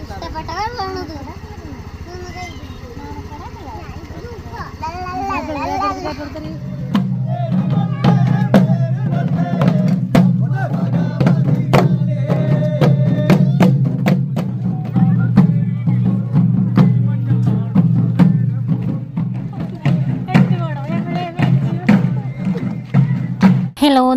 ഇഷ്ടപ്പെട്ട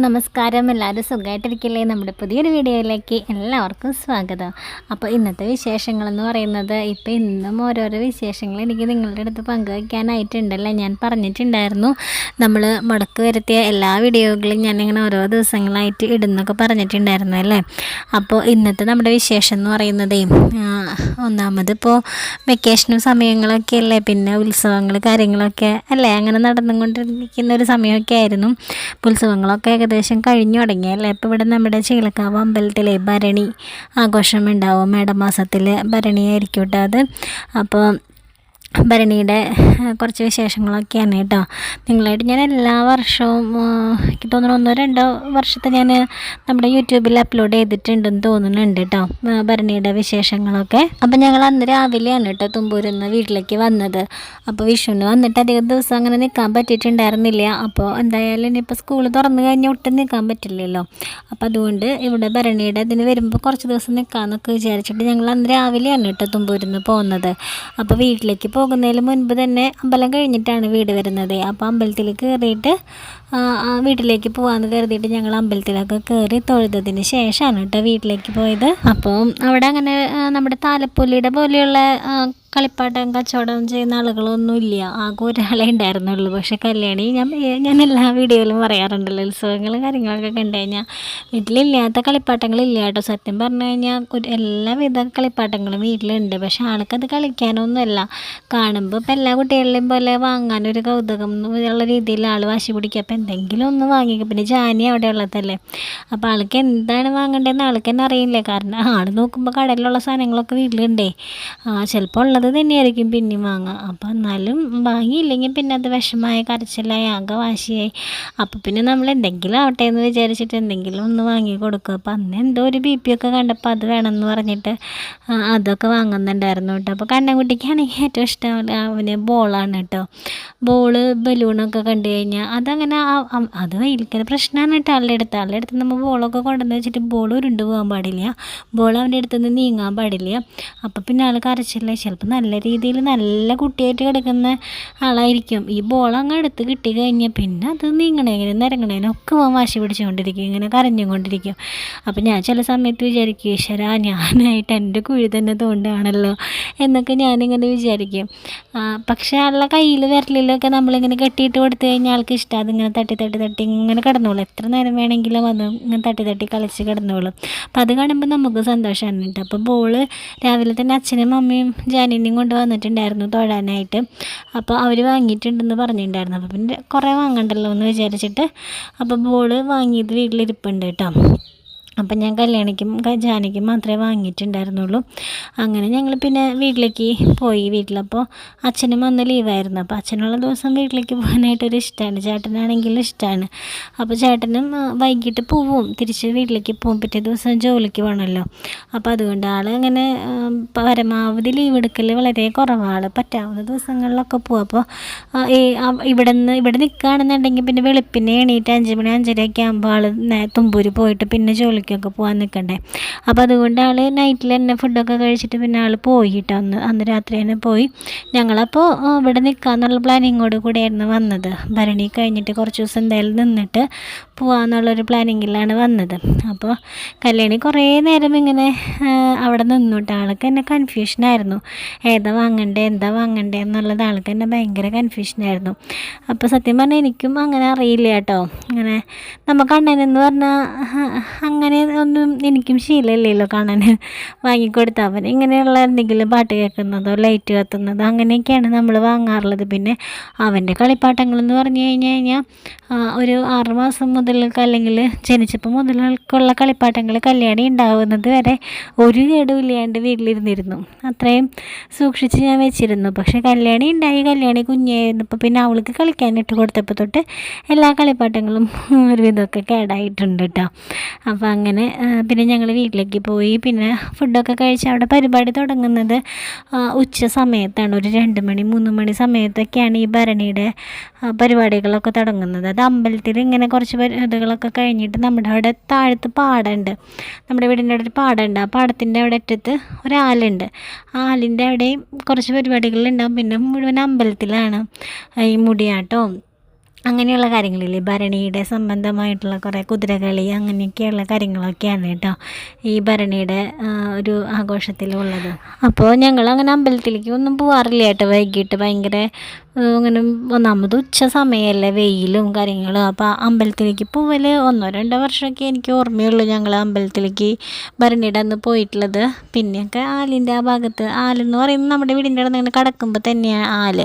നമസ്കാരം. എല്ലാവരും സുഖമായിട്ടിരിക്കില്ലേ നമ്മുടെ പുതിയൊരു വീഡിയോയിലേക്ക് എല്ലാവർക്കും സ്വാഗതം. അപ്പോൾ ഇന്നത്തെ വിശേഷങ്ങളെന്ന് പറയുന്നത് ഇപ്പോൾ ഇന്നും ഓരോരോ വിശേഷങ്ങൾ എനിക്ക് നിങ്ങളുടെ അടുത്ത് പങ്കുവയ്ക്കാനായിട്ടുണ്ടല്ലോ? ഞാൻ പറഞ്ഞിട്ടുണ്ടായിരുന്നു നമ്മൾ മുടക്ക് വരുത്തിയ എല്ലാ വീഡിയോകളും ഞാൻ ഞാനിങ്ങനെ ഓരോ ദിവസങ്ങളായിട്ട് ഇടുന്നൊക്കെ പറഞ്ഞിട്ടുണ്ടായിരുന്നു അല്ലേ? അപ്പോൾ ഇന്നത്തെ നമ്മുടെ വിശേഷം എന്ന് പറയുന്നത് ഒന്നാമത് ഇപ്പോൾ വെക്കേഷനും സമയങ്ങളൊക്കെ അല്ലേ? പിന്നെ ഉത്സവങ്ങൾ കാര്യങ്ങളൊക്കെ അല്ലേ? അങ്ങനെ നടന്നുകൊണ്ടിരിക്കുന്ന ഒരു സമയമൊക്കെ ആയിരുന്നു. ഉത്സവങ്ങളൊക്കെ ഏകദേശം കഴിഞ്ഞു തുടങ്ങിയല്ലേ? ഇപ്പോൾ ഇവിടെ നമ്മുടെ ചീലക്കാവ് അമ്പലത്തിലെ ഭരണി ആഘോഷം ഉണ്ടാവും മേടമാസത്തിൽ ഭരണിയായിരിക്കും കേട്ടോ അത്. അപ്പോൾ ഭരണിയുടെ കുറച്ച് വിശേഷങ്ങളൊക്കെയാണ് കേട്ടോ. നിങ്ങളായിട്ട് ഞാൻ എല്ലാ വർഷവും എനിക്ക് തോന്നുന്നു ഒന്നോ രണ്ടോ വർഷത്തെ ഞാൻ നമ്മുടെ യൂട്യൂബിൽ അപ്ലോഡ് ചെയ്തിട്ടുണ്ടെന്ന് തോന്നുന്നുണ്ട് കേട്ടോ ഭരണിയുടെ വിശേഷങ്ങളൊക്കെ. അപ്പം ഞങ്ങൾ അന്ന് രാവിലെയാണ് കേട്ടോ തുമ്പൂരിൽ നിന്ന് വീട്ടിലേക്ക് വന്നത്. അപ്പോൾ വിഷുവിന് വന്നിട്ട് അധികം ദിവസം അങ്ങനെ നിൽക്കാൻ പറ്റിയിട്ടുണ്ടായിരുന്നില്ല. അപ്പോൾ എന്തായാലും ഇനിയിപ്പോൾ സ്കൂൾ തുറന്നു കഴിഞ്ഞാൽ ഒട്ടും നിൽക്കാൻ പറ്റില്ലല്ലോ. അപ്പോൾ അതുകൊണ്ട് ഇവിടെ ഭരണിയുടെ ഇതിന് വരുമ്പോൾ കുറച്ച് ദിവസം നിൽക്കാമെന്നൊക്കെ വിചാരിച്ചിട്ട് ഞങ്ങൾ അന്ന് രാവിലെയാണ് കേട്ടോ തുമ്പൂരിൽ നിന്ന് പോകുന്നത് അപ്പോൾ വീട്ടിലേക്ക് പോകുന്നതിന് മുൻപ് തന്നെ അമ്പലം കഴിഞ്ഞിട്ടാണ് വീട് വരുന്നത്. അപ്പോൾ അമ്പലത്തിൽ കയറിയിട്ട് വീട്ടിലേക്ക് പോകാമെന്ന് കരുതിയിട്ട് ഞങ്ങൾ അമ്പലത്തിലൊക്കെ കയറി തൊഴുതതിന് ശേഷമാണ് കേട്ടോ വീട്ടിലേക്ക് പോയത്. അപ്പോൾ അവിടെ അങ്ങനെ നമ്മുടെ താലപ്പൊലിയുടെ പോലെയുള്ള കളിപ്പാട്ടം കച്ചവടം ചെയ്യുന്ന ആളുകളൊന്നും ഇല്ല ആകെ ഒരാളെ ഉണ്ടായിരുന്നുള്ളൂ. പക്ഷേ കല്യാണി ഞാൻ ഞാൻ എല്ലാ വീഡിയോയിലും പറയാറുണ്ടല്ലോ ഉത്സവങ്ങളും കാര്യങ്ങളൊക്കെ കണ്ടു കഴിഞ്ഞാൽ വീട്ടിലില്ലാത്ത കളിപ്പാട്ടങ്ങളില്ല കേട്ടോ. സത്യം പറഞ്ഞു കഴിഞ്ഞാൽ ഒരു എല്ലാവിധ കളിപ്പാട്ടങ്ങളും വീട്ടിലുണ്ട്. പക്ഷേ ആൾക്കത് കളിക്കാനൊന്നുമല്ല. കാണുമ്പോൾ ഇപ്പോൾ എല്ലാ കുട്ടികളുടെയും പോലെ വാങ്ങാനൊരു കൗതുകം എന്നുള്ള രീതിയിൽ ആൾ വാശി പിടിക്കുക അപ്പോൾ എന്തെങ്കിലും ഒന്ന് വാങ്ങിക്കും പിന്നെ ജാനി അവിടെ ഉള്ളതല്ലേ? അപ്പോൾ ആൾക്ക് എന്താണ് വാങ്ങേണ്ടതെന്ന് ആൾക്ക് തന്നെ അറിയില്ല. കാരണം ആൾ നോക്കുമ്പോൾ കടലിലുള്ള സാധനങ്ങളൊക്കെ വീട്ടിലുണ്ടേ. ചിലപ്പോൾ ഉള്ളത് തന്നെയായിരിക്കും പിന്നെയും വാങ്ങുക. അപ്പോൾ എന്നാലും വാങ്ങിയില്ലെങ്കിൽ പിന്നെ അത് വിഷമായ കരച്ചിലായി ആകെ വാശിയായി. അപ്പോൾ പിന്നെ നമ്മൾ എന്തെങ്കിലും ആവട്ടെ എന്ന് വിചാരിച്ചിട്ട് എന്തെങ്കിലും ഒന്ന് വാങ്ങി കൊടുക്കുക. അപ്പോൾ അന്ന് എന്തോ ഒരു ബി പി ഒക്കെ കണ്ടപ്പോൾ അത് വേണമെന്ന് പറഞ്ഞിട്ട് അതൊക്കെ വാങ്ങുന്നുണ്ടായിരുന്നു കേട്ടോ. അപ്പോൾ കണ്ണൻകുട്ടിക്കാണെങ്കിൽ ഏറ്റവും ഇഷ്ടം അവന് ബോളാണ് കേട്ടോ. ബോൾ ബലൂണൊക്കെ കണ്ടു കഴിഞ്ഞാൽ അതങ്ങനെ അത് വലിയൊരു പ്രശ്നമാണ് കേട്ടോ ആളുടെ അടുത്ത്. ആളുടെ അടുത്ത് നമ്മൾ ബോളൊക്കെ കൊണ്ടുവന്ന് വെച്ചിട്ട് ബോൾ ഉരുണ്ട് പോകാൻ പാടില്ല. ബോൾ അവന്റെ അടുത്ത് നിന്ന് നീങ്ങാൻ പാടില്ല. അപ്പോൾ പിന്നെ ആൾ കരച്ചില്ല ചിലപ്പോൾ നല്ല രീതിയിൽ നല്ല കുട്ടിയായിട്ട് കിടക്കുന്ന ആളായിരിക്കും. ഈ ബോൾ അങ്ങ് എടുത്ത് കിട്ടി കഴിഞ്ഞാൽ പിന്നെ അത് നീങ്ങണേനും നിരങ്ങണേനൊക്കെ അവൻ വാശി പിടിച്ചുകൊണ്ടിരിക്കും ഇങ്ങനെ കരഞ്ഞുകൊണ്ടിരിക്കും. അപ്പം ഞാൻ ചില സമയത്ത് വിചാരിക്കും ഈശ്വര ഞാനായിട്ട് എന്റെ കുഴി തന്നെ തോണ്ടാണല്ലോ എന്നൊക്കെ ഞാനിങ്ങനെ വിചാരിക്കും. പക്ഷേ ആളുടെ കയ്യിൽ വിരലിലൊക്കെ നമ്മളിങ്ങനെ കെട്ടിയിട്ട് കൊടുത്തു കഴിഞ്ഞാൽ ആൾക്ക് ഇഷ്ടം. അതിങ്ങനെ തട്ടി തട്ടി തട്ടി ഇങ്ങനെ കിടന്നോളൂ. എത്ര നേരം വേണമെങ്കിലും അത് ഇങ്ങനെ തട്ടി തട്ടി കളിച്ച് കിടന്നോളും. അപ്പം അത് കാണുമ്പോൾ നമുക്ക് സന്തോഷമാണ് കേട്ടോ. അപ്പോൾ ബോൾ രാവിലെ തന്നെ അച്ഛനും അമ്മയും ജാനിനെയും കൊണ്ട് വന്നിട്ടുണ്ടായിരുന്നു തൊഴാനായിട്ട്. അപ്പോൾ അവർ വാങ്ങിയിട്ടുണ്ടെന്ന് പറഞ്ഞിട്ടുണ്ടായിരുന്നു. അപ്പോൾ പിന്നെ കുറേ വാങ്ങണ്ടല്ലോ എന്ന് വിചാരിച്ചിട്ട് അപ്പോൾ ബോൾ വാങ്ങിയത് വീട്ടിലിരിപ്പുണ്ട് കേട്ടോ. അപ്പം ഞാൻ കല്യാണിക്കും ഖജാനയ്ക്കും ജാനയ്ക്കും മാത്രമേ വാങ്ങിയിട്ടുണ്ടായിരുന്നുള്ളൂ. അങ്ങനെ ഞങ്ങൾ പിന്നെ വീട്ടിലേക്ക് പോയി. വീട്ടിലപ്പോൾ അച്ഛനും വന്ന് ലീവായിരുന്നു. അപ്പോൾ അച്ഛനുള്ള ദിവസം വീട്ടിലേക്ക് പോകാനായിട്ടൊരു ഇഷ്ടമാണ് ചേട്ടനാണെങ്കിലും ഇഷ്ടമാണ് അപ്പോൾ ചേട്ടനും വൈകിട്ട് പോവും. തിരിച്ച് വീട്ടിലേക്ക് പോകും പിറ്റേ ദിവസം ജോലിക്ക് പോകണമല്ലോ അപ്പോൾ അതുകൊണ്ട് ആൾ അങ്ങനെ പരമാവധി ലീവ് എടുക്കൽ വളരെ കുറവാണ്. പറ്റാവുന്ന ദിവസങ്ങളിലൊക്കെ പോകും അപ്പോൾ ഇവിടെ നിന്ന് ഇവിടെ നിൽക്കുകയാണെന്നുണ്ടെങ്കിൽ പിന്നെ വെളുപ്പിനെ എണീറ്റ് അഞ്ച് മണി അഞ്ചരയൊക്കെ ആകുമ്പോൾ ആൾ തുമ്പൂര് പോയിട്ട് പിന്നെ ജോലിക്കൊക്കെ പോകാൻ നിൽക്കണ്ടേ അപ്പോൾ അതുകൊണ്ട് ആൾ നൈറ്റിൽ തന്നെ ഫുഡൊക്കെ കഴിച്ചിട്ട് പിന്നെ ആൾ പോയി കേട്ടോ അന്ന്. അന്ന് രാത്രി തന്നെ പോയി. ഞങ്ങളപ്പോൾ ഇവിടെ നിൽക്കാമെന്നുള്ള പ്ലാനിങ്ങോട് കൂടിയായിരുന്നു വന്നത്. ഭരണി കഴിഞ്ഞിട്ട് കുറച്ച് ദിവസം എന്തായാലും നിന്നിട്ട് പോകാമെന്നുള്ളൊരു പ്ലാനിങ്ങിലാണ് വന്നത്. അപ്പോൾ കല്യാണി കുറേ നേരം ഇങ്ങനെ അവിടെ നിന്നിട്ട്. ആൾക്ക് എന്നെ കൺഫ്യൂഷനായിരുന്നു ഏതാ വാങ്ങണ്ടേ എന്താ വാങ്ങണ്ടേ എന്നുള്ളത് ആൾക്ക് എന്നെ ഭയങ്കര കൺഫ്യൂഷനായിരുന്നു അപ്പോൾ സത്യം പറഞ്ഞാൽ എനിക്കും അങ്ങനെ അറിയില്ല കേട്ടോ. അങ്ങനെ നമുക്ക് അണ്ണനെന്ന് പറഞ്ഞാൽ അങ്ങനെ ഒന്നും എനിക്കും ശീലമില്ലല്ലോ കാണാൻ വാങ്ങിക്കൊടുത്ത അവൻ ഇങ്ങനെയുള്ള എന്തെങ്കിലും പാട്ട് കേൾക്കുന്നതോ ലൈറ്റ് കത്തുന്നതോ അങ്ങനെയൊക്കെയാണ് നമ്മൾ വാങ്ങാറുള്ളത്. പിന്നെ അവന്റെ കളിപ്പാട്ടങ്ങളെന്ന് പറഞ്ഞു കഴിഞ്ഞു കഴിഞ്ഞാൽ ഒരു ആറുമാസം മാസം മുതൽക്ക് അല്ലെങ്കിൽ ജനിച്ചപ്പോൾ മുതലുള്ള കളിപ്പാട്ടങ്ങൾ കല്യാണി ഉണ്ടാവുന്നത് വരെ ഒരു കേടും ഇല്ലാണ്ട് വീട്ടിലിരുന്നിരുന്നു. അത്രയും സൂക്ഷിച്ച് ഞാൻ വെച്ചിരുന്നു. പക്ഷെ കല്യാണി ഉണ്ടായി. കല്യാണി കുഞ്ഞായിരുന്നപ്പോൾ പിന്നെ അവൾക്ക് കളിക്കാനിട്ട് കൊടുത്തപ്പോൾ തൊട്ട് എല്ലാ കളിപ്പാട്ടങ്ങളും ഒരുവിധമൊക്കെ കേടായിട്ടുണ്ട് കേട്ടോ അപ്പോൾ അങ്ങനെ പിന്നെ ഞങ്ങൾ വീട്ടിലേക്ക് പോയി. പിന്നെ ഫുഡൊക്കെ കഴിച്ച് അവിടെ പരിപാടി തുടങ്ങുന്നത് ഉച്ച സമയത്താണ്. ഒരു രണ്ട് മണി മൂന്ന് മണി സമയത്തൊക്കെയാണ് ഈ ഭരണിയുടെ പരിപാടികളൊക്കെ തുടങ്ങുന്നത്. അത് അമ്പലത്തിൽ ഇങ്ങനെ കുറച്ച് പരിപാടികളൊക്കെ കഴിഞ്ഞിട്ട് നമ്മുടെ അവിടെ താഴത്ത് പാടമുണ്ട് നമ്മുടെ വീടിന്റെ അവിടെ ഒരു പാടമുണ്ട് ആ പാടത്തിന്റെ അവിടെ അറ്റത്ത് ഒരാലുണ്ട് ആലിന്റെ അവിടെയും കുറച്ച് പരിപാടികളുണ്ടാവും. പിന്നെ മുഴുവൻ അമ്പലത്തിലാണ് ഈ മുടിയാട്ടവും അങ്ങനെയുള്ള കാര്യങ്ങളില്ലേ? ഭരണിയുടെ സംബന്ധമായിട്ടുള്ള കുറേ കുതിരകളി അങ്ങനെയൊക്കെയുള്ള കാര്യങ്ങളൊക്കെയാണ് കേട്ടോ ഈ ഭരണിയുടെ ഒരു ആഘോഷത്തിലുള്ളത്. അപ്പോൾ ഞങ്ങൾ അങ്ങനെ അമ്പലത്തിലേക്ക് ഒന്നും പോവാറില്ല കേട്ടോ വൈകിട്ട്. ഭയങ്കര ആ, അങ്ങനെ ഒന്നാമത് ഉച്ച സമയമല്ലേ വെയിലും കാര്യങ്ങളും. അപ്പോൾ അമ്പലത്തിലേക്ക് പോവൽ ഒന്നോ രണ്ടോ വർഷമൊക്കെ എനിക്ക് ഓർമ്മയുള്ളൂ ഞങ്ങൾ അമ്പലത്തിലേക്ക് ഭരണിയുടെ അന്ന് പോയിട്ടുള്ളത്. പിന്നെയൊക്കെ ആലിന്റെ ആ ഭാഗത്ത് ആലെന്ന് പറയുന്നത് നമ്മുടെ വീടിന്റെ അവിടെ നിന്ന് കടക്കുമ്പോൾ തന്നെയാണ് ആൽ.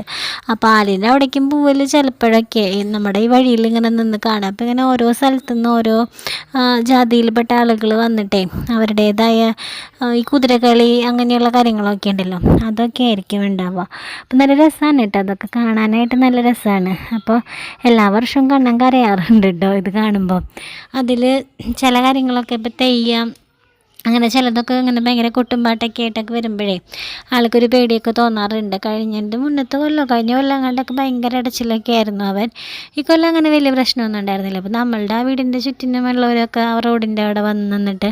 അപ്പോൾ ആലിന്റെ അവിടേക്കും പോവൽ ചിലപ്പോഴൊക്കെ നമ്മുടെ ഈ വഴിയിൽ ഇങ്ങനെ നിന്ന് കാണാം. അപ്പോൾ ഇങ്ങനെ ഓരോ സ്ഥലത്തു നിന്ന് ഓരോ ജാതിയിൽപ്പെട്ട ആളുകൾ വന്നിട്ടേ അവരുടേതായ ഈ കുതിരകളി അങ്ങനെയുള്ള കാര്യങ്ങളൊക്കെ ഉണ്ടല്ലോ അതൊക്കെ ആയിരിക്കും ഉണ്ടാവുക. അപ്പം നല്ല രസമാണ് കേട്ടോ അതൊക്കെ കാണാനായിട്ട് നല്ല രസമാണ് അപ്പോൾ എല്ലാ വർഷവും കണ്ണം കരയാറുണ്ട് കേട്ടോ ഇത് കാണുമ്പോൾ അതിൽ ചില കാര്യങ്ങളൊക്കെ ഇപ്പോൾ തെയ്യം അങ്ങനെ ചിലതൊക്കെ ഇങ്ങനെ ഭയങ്കര കൊട്ടുംപാട്ടൊക്കെ ആയിട്ടൊക്കെ വരുമ്പോഴേ ആൾക്കൊരു പേടിയൊക്കെ തോന്നാറുണ്ട്. കഴിഞ്ഞതിന്റെ മുന്നത്തെ കൊല്ലം കഴിഞ്ഞ കൊല്ലം കണ്ടൊക്കെ ഭയങ്കര അടച്ചിലൊക്കെ ആയിരുന്നു അവൻ. ഈ കൊല്ലം അങ്ങനെ വലിയ പ്രശ്നമൊന്നും ഉണ്ടായിരുന്നില്ല. അപ്പോൾ നമ്മളുടെ ആ വീടിന്റെ ചുറ്റിനുമുള്ളവരൊക്കെ ആ റോഡിന്റെ അവിടെ വന്ന് നിന്നിട്ട്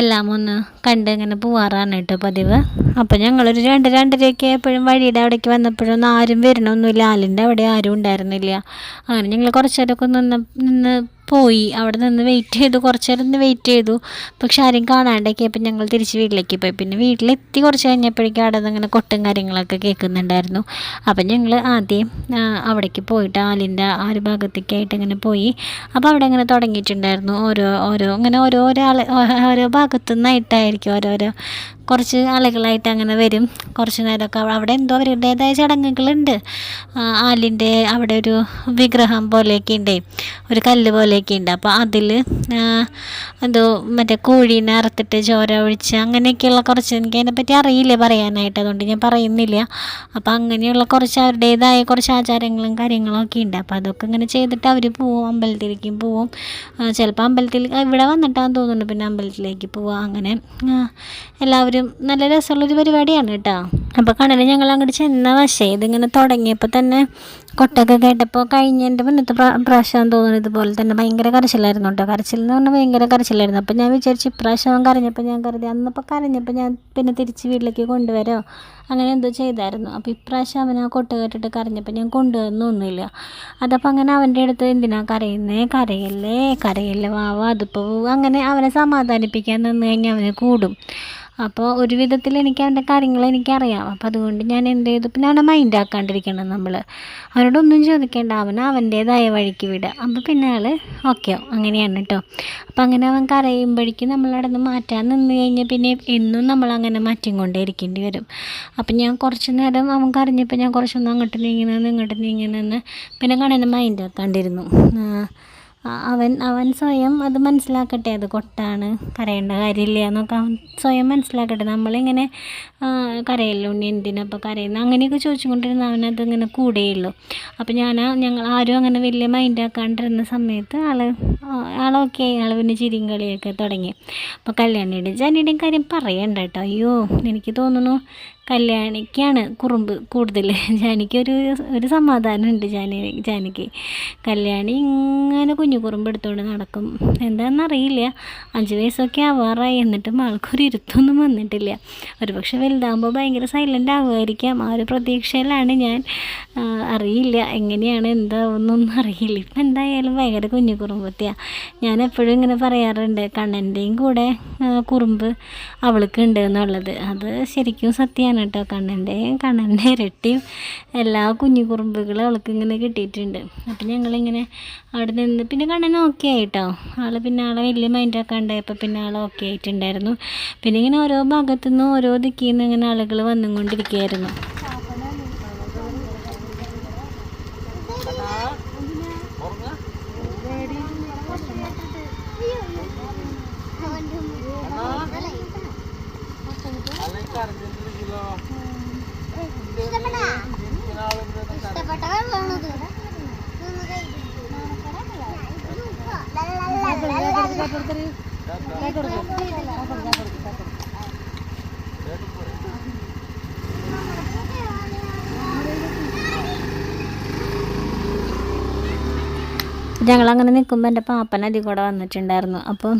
എല്ലാം ഒന്ന് കണ്ട് ഇങ്ങനെ പോവാറാണ് കേട്ടോ പതിവ്. അപ്പോൾ ഞങ്ങളൊരു രണ്ട് രണ്ടരയൊക്കെ എപ്പോഴും വഴിയുടെ അവിടേക്ക് വന്നപ്പോഴൊന്നും ആരും വരണമൊന്നുമില്ല ആലിന്റെ അവിടെ ആരും ഉണ്ടായിരുന്നില്ല. അങ്ങനെ ഞങ്ങൾ കുറച്ചേരൊക്കെ നിന്ന് നിന്ന് പോയി. അവിടെ നിന്ന് വെയിറ്റ് ചെയ്തു. കുറച്ച് നേരം ഒന്ന് വെയിറ്റ് ചെയ്തു. പക്ഷെ ആരും അപ്പം ഞങ്ങൾ തിരിച്ച് വീട്ടിലേക്ക് പോയി. പിന്നെ വീട്ടിലെത്തി കുറച്ച് കഴിഞ്ഞപ്പോഴേക്കും അവിടെ നിന്ന് ഇങ്ങനെ കൊട്ടും കാര്യങ്ങളൊക്കെ കേൾക്കുന്നുണ്ടായിരുന്നു. അപ്പം ഞങ്ങൾ ആദ്യം അവിടേക്ക് പോയിട്ട് ആലിന്റെ ആ ഒരു ഭാഗത്തേക്കായിട്ട് ഇങ്ങനെ പോയി. അപ്പോൾ അവിടെ ഇങ്ങനെ തുടങ്ങിയിട്ടുണ്ടായിരുന്നു. ഓരോ ഓരോ ഇങ്ങനെ ഓരോ ഒരാൾ ഓരോ ഭാഗത്തു നിന്നായിട്ടായിരിക്കും ഓരോരോ കുറച്ച് ആളുകളായിട്ട് അങ്ങനെ വരും. കുറച്ച് നേരമൊക്കെ അവ- അവിടെ എന്തോ അവരുടേതായ ചടങ്ങുകളുണ്ട്. ആലിന്റെ അവിടെ ഒരു വിഗ്രഹം പോലെയൊക്കെ ഉണ്ട് ഒരു കല്ല് പോലെയൊക്കെ ഉണ്ട് അപ്പോൾ അതിൽ എന്തോ മറ്റേ കോഴീനെ അറുത്തിട്ട് ചോര ഒഴിച്ച് അങ്ങനെയൊക്കെയുള്ള കുറച്ച് എനിക്ക് അതിനെപ്പറ്റി അറിയില്ല പറയാനായിട്ട്. അതുകൊണ്ട് ഞാൻ പറയുന്നില്ല. അപ്പോൾ അങ്ങനെയുള്ള കുറച്ച് അവരുടേതായ കുറച്ച് ആചാരങ്ങളും കാര്യങ്ങളും ഒക്കെ ഉണ്ട് അപ്പോൾ അതൊക്കെ ഇങ്ങനെ ചെയ്തിട്ട് അവർ പോവും. അമ്പലത്തിലേക്കും പോവും. ചിലപ്പോൾ അമ്പലത്തിൽ ഇവിടെ വന്നിട്ടാന്ന് തോന്നുന്നു പിന്നെ അമ്പലത്തിലേക്ക് പോവുക അങ്ങനെ ആ, എല്ലാവരും നല്ല രസമുള്ളൊരു പരിപാടിയാണ് കേട്ടോ. അപ്പോൾ കണലിൽ ഞങ്ങൾ അങ്ങോട്ട് ചെന്ന പക്ഷേ ഇതിങ്ങനെ തുടങ്ങിയപ്പോൾ തന്നെ കൊട്ടൊക്കെ കേട്ടപ്പോൾ കഴിഞ്ഞതിന്റെ മുന്നത്തെ പ്രാ പ്രാവശ്യം തോന്നുന്നു ഇതുപോലെ തന്നെ ഭയങ്കര കരച്ചിലായിരുന്നു കേട്ടോ. കരച്ചിൽ എന്ന് പറഞ്ഞാൽ ഭയങ്കര കരച്ചിലായിരുന്നു. അപ്പോൾ ഞാൻ വിചാരിച്ചു ഇപ്രാവശ്യം കരഞ്ഞപ്പോൾ ഞാൻ കരുതി അന്നപ്പോൾ കരഞ്ഞപ്പോൾ ഞാൻ പിന്നെ തിരിച്ച് വീട്ടിലേക്ക് കൊണ്ടുവരോ? അങ്ങനെ എന്തോ ചെയ്തായിരുന്നു. അപ്പോൾ ഇപ്രാവശ്യം അവൻ ആ കൊട്ട കേട്ടിട്ട് കരഞ്ഞപ്പോൾ ഞാൻ കൊണ്ടുവന്നൊന്നുമില്ല അതപ്പോൾ അങ്ങനെ അവന്റെ അടുത്ത് എന്തിനാ കരയുന്നേ? കരയല്ലേ? കരയല്ലേ? വാവാ അതിപ്പോൾ അങ്ങനെ അവനെ സമാധാനിപ്പിക്കാൻ നിന്ന് കഴിഞ്ഞാൽ അവന് കൂടും. അപ്പോൾ ഒരു വിധത്തിൽ എനിക്ക് അവന്റെ കാര്യങ്ങൾ എനിക്കറിയാം. അപ്പോൾ അതുകൊണ്ട് ഞാൻ എന്ത് ചെയ്തു? പിന്നെ അവനെ മൈൻഡ് ആക്കാണ്ടിരിക്കണം നമ്മൾ അവനോടൊന്നും ചോദിക്കേണ്ട. അവൻ അവന്റേതായ വഴിക്ക് വിടുക അപ്പോൾ പിന്നെ ആൾ ഓക്കെ അങ്ങനെയാണ് കേട്ടോ അപ്പോൾ അങ്ങനെ അവൻ കരയുമ്പോഴേക്കും നമ്മളവിടെ നിന്ന് മാറ്റാൻ നിന്ന് കഴിഞ്ഞാൽ പിന്നെ എന്നും നമ്മൾ അങ്ങനെ മാറ്റിക്കൊണ്ടേ ഇരിക്കേണ്ടി വരും. അപ്പം ഞാൻ കുറച്ച് നേരം അവൻ കരഞ്ഞപ്പോൾ ഞാൻ കുറച്ചൊന്നും അങ്ങോട്ട് നീങ്ങി നിന്ന് ഇങ്ങോട്ട് നീങ്ങി നിന്ന് പിന്നെ കണ്ണനെ മൈൻഡ് ആക്കാണ്ടിരുന്നു. അവൻ അവൻ സ്വയം അത് മനസ്സിലാക്കട്ടെ. അത് കൊട്ടാണ് കരയേണ്ട കാര്യമില്ല എന്നൊക്കെ അവൻ സ്വയം മനസ്സിലാക്കട്ടെ. നമ്മളിങ്ങനെ കരയല്ലോ ഉണ്ണി എന്തിനാ അപ്പോൾ കരയുന്നത് അങ്ങനെയൊക്കെ ചോദിച്ചുകൊണ്ടിരുന്ന അവനത് ഇങ്ങനെ കൂടെയുള്ളൂ. അപ്പോൾ ഞാൻ ഞങ്ങൾ ആരും അങ്ങനെ വലിയ മൈൻഡ് ആക്കാണ്ടിരുന്ന സമയത്ത് ആൾ ആളൊക്കെ ആൾ പിന്നെ ചിരിയും കളിയൊക്കെ തുടങ്ങി. അപ്പോൾ കല്യാണിയുടെ ജാനിയുടെയും കാര്യം പറയണ്ട കേട്ടോ. അയ്യോ എനിക്ക് തോന്നുന്നു കല്യാണിക്കാണ് കുറുമ്പ് കൂടുതൽ ജാനിക്ക് ഒരു സമാധാനമുണ്ട് ജാനി ജാനിക്ക്. കല്യാണി ഇങ്ങനെ കുഞ്ഞു കുറുമ്പ് എടുത്തുകൊണ്ട് നടക്കും. എന്താണെന്നറിയില്ല അഞ്ച് വയസ്സൊക്കെ ആവാറായി. എന്നിട്ടും ആൾക്കൊരു ഇരുത്തൊന്നും വന്നിട്ടില്ല. ഒരു പക്ഷെ വലുതാകുമ്പോൾ ഭയങ്കര സൈലന്റ് ആകുമായിരിക്കാം ആ ഒരു പ്രതീക്ഷയിലാണ് ഞാൻ അറിയില്ല. എങ്ങനെയാണ് എന്താവുന്നൊന്നും അറിയില്ല. ഇപ്പം എന്തായാലും ഭയങ്കര കുഞ്ഞു കുറുമ്പത്തിയാണ് ഞാൻ എപ്പോഴും ഇങ്ങനെ പറയാറുണ്ട് കണ്ണന്റെയും കൂടെ കുറുമ്പ് അവൾക്ക് ഉണ്ട് എന്നുള്ളത്. അത് ശരിക്കും സത്യമാണ് കേട്ടോ കണ്ണന്റെ കണ്ണന്റെ ഇരട്ടിയും എല്ലാ കുഞ്ഞു കുറുമ്പുകളും അവൾക്ക് ഇങ്ങനെ കിട്ടിയിട്ടുണ്ട് അപ്പം ഞങ്ങളിങ്ങനെ അവിടെ നിന്ന് പിന്നെ കണ്ണൻ ഓക്കെ ആയിട്ടോ ആൾ പിന്നെ ആളെ വലിയ മൈൻഡ് ഉണ്ടായപ്പോൾ പിന്നെ ആൾ ഓക്കെ ആയിട്ടുണ്ടായിരുന്നു പിന്നെ ഇങ്ങനെ ഓരോ ഭാഗത്തുനിന്നും ഓരോ ദിക്കിൽ നിന്ന് ഇങ്ങനെ ആളുകൾ വന്നുകൊണ്ടിരിക്കുകയായിരുന്നു കൊടുക്കരുത് കൊടുക്കരുത് കൊടുക്കരുത് അങ്ങനെ നിൽക്കുമ്പോൾ എന്റെ പാപ്പൻ കൂടെ വന്നിട്ടുണ്ടായിരുന്നു. അപ്പോൾ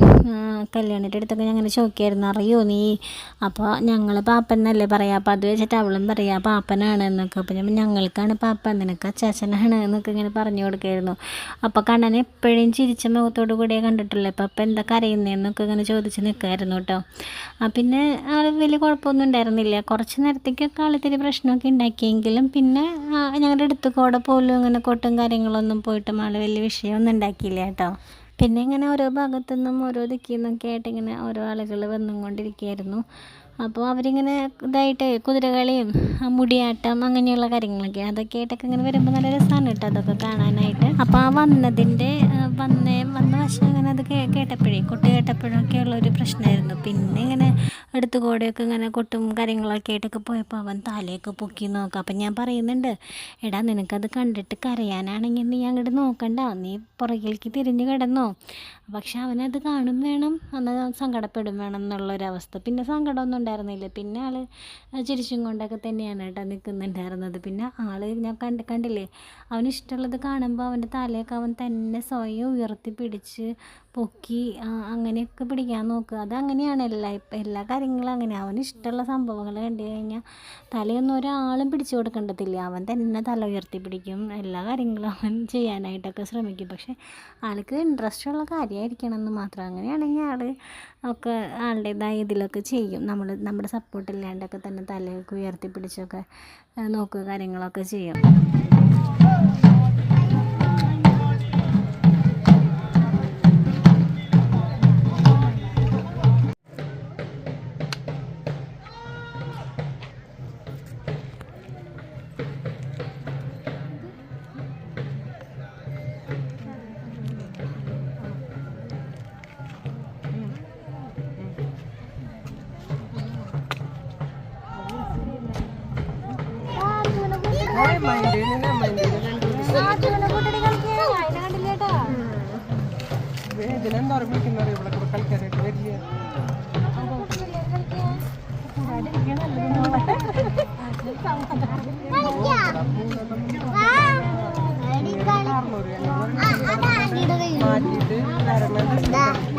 കല്യാണിന്റെ അടുത്തൊക്കെ ഞാൻ അങ്ങനെ ചോദിക്കായിരുന്നു അറിയോ നീ? അപ്പോൾ ഞങ്ങൾ പാപ്പൻ എന്നല്ലേ പറയാം അപ്പോൾ അത് വെച്ചിട്ട് അവളും പറയാം പാപ്പനാണ് എന്നൊക്കെ. അപ്പോൾ ഞാൻ ഞങ്ങൾക്കാണ് പാപ്പ നിനക്ക് അച്ചാച്ചനാണ് എന്നൊക്കെ ഇങ്ങനെ പറഞ്ഞു കൊടുക്കായിരുന്നു. അപ്പോൾ കണ്ണൻ എപ്പോഴും ചിരിച്ച മുഖത്തോടു കൂടിയേ കണ്ടിട്ടുള്ളൂ അപ്പോൾ അപ്പം എന്താ കരയുന്നതെന്നൊക്കെ ഇങ്ങനെ ചോദിച്ച് നിൽക്കായിരുന്നു കേട്ടോ. പിന്നെ ആൾ വലിയ കുഴപ്പമൊന്നും ഉണ്ടായിരുന്നില്ല. കുറച്ച് നേരത്തേക്കൊക്കെ ആളിത്തിരി പ്രശ്നമൊക്കെ ഉണ്ടാക്കിയെങ്കിലും പിന്നെ ഞങ്ങളുടെ അടുത്ത് കൂടെ പോലും ഇങ്ങനെ കൊട്ടും കാര്യങ്ങളൊന്നും പോയിട്ടും ആൾ വലിയ വിഷയമൊന്നും ഉണ്ടാക്കിയില്ല കേട്ടോ. പിന്നെ ഇങ്ങനെ ഓരോ ഭാഗത്തു നിന്നും ഓരോ ദിക്കിൽ നിന്നൊക്കെ ആയിട്ട് ഇങ്ങനെ ഓരോ ആളുകൾ വന്നും കൊണ്ടിരിക്കുകയായിരുന്നു അപ്പോൾ അവരിങ്ങനെ ഇതായിട്ട് കുതിരകളിയും മുടിയാട്ടം അങ്ങനെയുള്ള കാര്യങ്ങളൊക്കെ അതൊക്കെ ആയിട്ടൊക്കെ ഇങ്ങനെ വരുമ്പോൾ നല്ല രസമാണ് കേട്ടോ അതൊക്കെ കാണാനായിട്ട്. അപ്പോൾ ആ വന്നതിന്റെ വന്നേ വന്ന വശം അങ്ങനെ അത് കേട്ടപ്പോഴേ കൊട്ട് കേട്ടപ്പോഴൊക്കെ ഉള്ള ഒരു പ്രശ്നമായിരുന്നു. പിന്നെ ഇങ്ങനെ അടുത്ത് കൂടെയൊക്കെ ഇങ്ങനെ കൊട്ടും കാര്യങ്ങളൊക്കെ ആയിട്ടൊക്കെ പോയപ്പോൾ അവൻ തലയൊക്കെ പൊക്കി നോക്കാം. അപ്പം ഞാൻ പറയുന്നുണ്ട് എടാ നിനക്കത് കണ്ടിട്ട് കരയാനാണെങ്കിൽ നീ അങ്ങോട്ട് നോക്കണ്ട. നീ പുറകിലേക്ക് തിരിഞ്ഞ് കിടന്നോ. പക്ഷെ അവനത് കാണും വേണം അന്ന് സങ്കടപ്പെടും വേണം എന്നുള്ളൊരവസ്ഥ. പിന്നെ സങ്കടമൊന്നും ഉണ്ടായിരുന്നില്ല. പിന്നെ ആൾ ചിരിച്ചും കൊണ്ടൊക്കെ തന്നെയാണ് കേട്ടോ നിൽക്കുന്നുണ്ടായിരുന്നത് പിന്നെ ആൾ ഞാൻ കണ്ട് കണ്ടില്ലേ? അവനിഷ്ടമുള്ളത് കാണുമ്പോൾ അവന്റെ തലയൊക്കെ അവൻ തന്നെ സ്വയം ഉയർത്തി പിടിച്ച് പൊക്കി അങ്ങനെയൊക്കെ പിടിക്കാൻ നോക്കുക അതങ്ങനെയാണ് എല്ലാ എല്ലാ കാര്യങ്ങളും അങ്ങനെ. അവന് ഇഷ്ടമുള്ള സംഭവങ്ങൾ കണ്ടു കഴിഞ്ഞാൽ തലയൊന്നും ഒരാളും പിടിച്ചു കൊടുക്കേണ്ടതില്ല. അവൻ തന്നെ തല ഉയർത്തി പിടിക്കും. എല്ലാ കാര്യങ്ങളും അവൻ ചെയ്യാനായിട്ടൊക്കെ ശ്രമിക്കും. പക്ഷേ ആൾക്ക് ഇൻട്രസ്റ്റ് ഉള്ള കാര്യമായിരിക്കണം എന്ന് മാത്രം. അങ്ങനെയാണെങ്കിൽ ആൾ ഒക്കെ ആളുടേതായ ഇതിലൊക്കെ ചെയ്യും. നമ്മൾ നമ്മുടെ സപ്പോർട്ട് ഇല്ലാണ്ടൊക്കെ തന്നെ തലയൊക്കെ ഉയർത്തി പിടിച്ചൊക്കെ നോക്കുക കാര്യങ്ങളൊക്കെ ചെയ്യും. ഇതിനെന്തോരം വിളിക്കുന്നത് ഇവിടെ കൂടെ കളിക്കാനായിട്ട് വരില്ല മാറ്റിയിട്ട്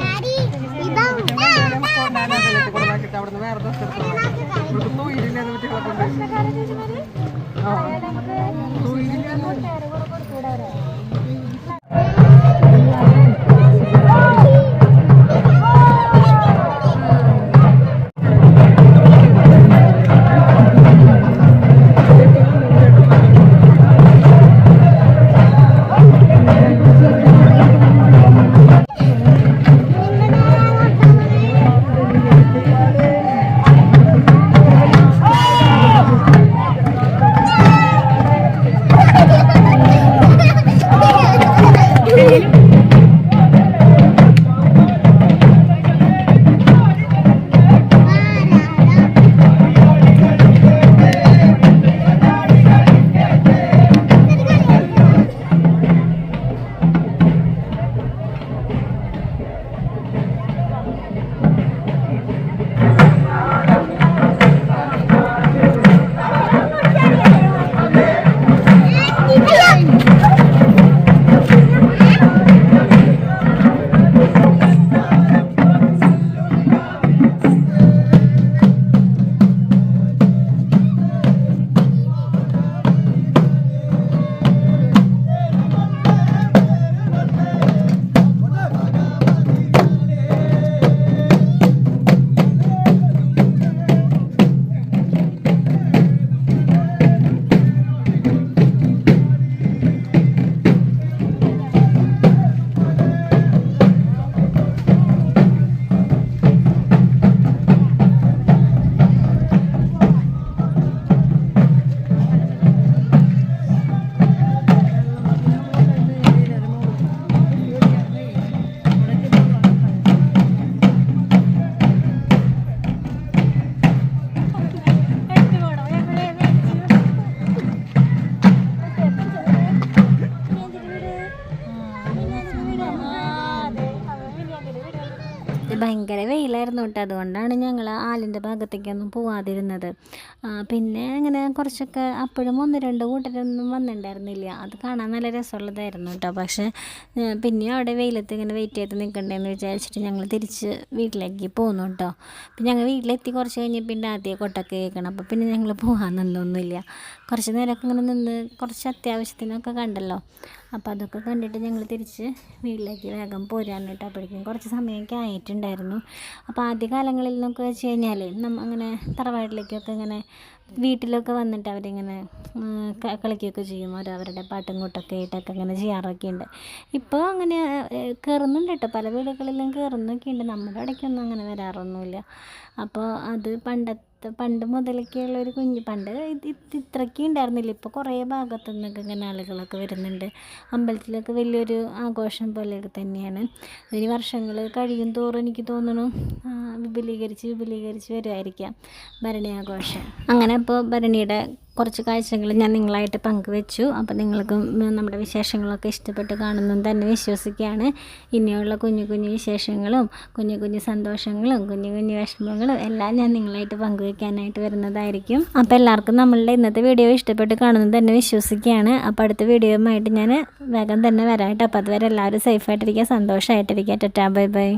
ആയിരുന്നു കേട്ടോ. അതുകൊണ്ടാണ് ഞങ്ങൾ ആലിന്റെ ഭാഗത്തേക്കൊന്നും പോവാതിരുന്നത്. പിന്നെ അങ്ങനെ കുറച്ചൊക്കെ അപ്പോഴും ഒന്ന് രണ്ട് കൂട്ടരൊന്നും വന്നിട്ടുണ്ടായിരുന്നില്ല. അത് കാണാൻ നല്ല രസമുള്ളതായിരുന്നു കേട്ടോ. പക്ഷേ പിന്നെ അവിടെ വെയിലത്ത് ഇങ്ങനെ വെയിറ്റ് ചെയ്ത് നിൽക്കണ്ടേന്ന് വിചാരിച്ചിട്ട് ഞങ്ങൾ തിരിച്ച് വീട്ടിലേക്ക് പോന്നു കേട്ടോ. അപ്പം ഞങ്ങൾ വീട്ടിലെത്തി കുറച്ച് കഴിഞ്ഞ് പിന്നെ ആദ്യം കൊട്ടൊക്കെ കേൾക്കണം. അപ്പോൾ പിന്നെ ഞങ്ങൾ പോകാൻ നിന്നൊന്നുമില്ല. കുറച്ച് നേരമൊക്കെ ഇങ്ങനെ നിന്ന് കുറച്ച് അത്യാവശ്യത്തിനൊക്കെ കണ്ടല്ലോ. അപ്പോൾ അതൊക്കെ കണ്ടിട്ട് ഞങ്ങൾ തിരിച്ച് വീട്ടിലേക്ക് വേഗം പോരാനിട്ട് അപ്പോഴേക്കും കുറച്ച് സമയമൊക്കെ ആയിട്ടുണ്ടായിരുന്നു. അപ്പോൾ ആദ്യ കാലങ്ങളിൽ നിന്നൊക്കെ വെച്ച് കഴിഞ്ഞാൽ നമ്മൾ അങ്ങനെ തറവാട്ടിലേക്കൊക്കെ ഇങ്ങനെ വീട്ടിലൊക്കെ വന്നിട്ട് അവരിങ്ങനെ കളിക്കുകയൊക്കെ ചെയ്യും. ഓരോ അവരുടെ പാട്ടും കൂട്ടൊക്കെ ആയിട്ടൊക്കെ ഇങ്ങനെ ചെയ്യാറൊക്കെ ഉണ്ട്. ഇപ്പോൾ അങ്ങനെ കയറുന്നുണ്ട് കേട്ടോ. പല വീടുകളിലും കയറുന്നൊക്കെ ഉണ്ട് നമ്മുടെ ഇടയ്ക്കൊന്നും അങ്ങനെ വരാറൊന്നുമില്ല. അപ്പോൾ അത് പണ്ടത്തെ പണ്ട് മുതലൊക്കെയുള്ള ഒരു കുഞ്ഞ് പണ്ട് ഇത് ഇത് ഇത്രയ്ക്ക് ഉണ്ടായിരുന്നില്ല. ഇപ്പോൾ കുറേ ഭാഗത്തു നിന്നൊക്കെ ഇങ്ങനെ ആളുകളൊക്കെ വരുന്നുണ്ട്. അമ്പലത്തിലൊക്കെ വലിയൊരു ആഘോഷം പോലെയൊക്കെ തന്നെയാണ്. ഇനി വർഷങ്ങൾ കഴിയും തോറും എനിക്ക് തോന്നുന്നു വിപുലീകരിച്ച് വിപുലീകരിച്ച് വരുമായിരിക്കാം ഭരണി ആഘോഷം. അങ്ങനെ അപ്പോൾ ഭരണിയുടെ കുറച്ച് കാഴ്ചകൾ ഞാൻ നിങ്ങളായിട്ട് പങ്കുവെച്ചു. അപ്പോൾ നിങ്ങൾക്കും നമ്മുടെ വിശേഷങ്ങളൊക്കെ ഇഷ്ടപ്പെട്ട് കാണുന്നു തന്നെ വിശ്വസിക്കുകയാണ്. ഇനിയുള്ള കുഞ്ഞു കുഞ്ഞു വിശേഷങ്ങളും കുഞ്ഞു കുഞ്ഞു സന്തോഷങ്ങളും കുഞ്ഞു കുഞ്ഞു വിഷമങ്ങളും എല്ലാം ഞാൻ നിങ്ങളായിട്ട് പങ്കുവെക്കാനായിട്ട് വരുന്നതായിരിക്കും. അപ്പോൾ എല്ലാവർക്കും നമ്മളുടെ ഇന്നത്തെ വീഡിയോ ഇഷ്ടപ്പെട്ട് കാണുന്നു തന്നെ വിശ്വസിക്കുകയാണ്. അപ്പോൾ അടുത്ത വീഡിയോയുമായിട്ട് ഞാൻ വേഗം തന്നെ വരാം കേട്ടോ. അപ്പോൾ അതുവരെ എല്ലാവരും സേഫായിട്ടിരിക്കുക സന്തോഷമായിട്ടിരിക്കുക ടെറ്റാ ബൈ ബൈ.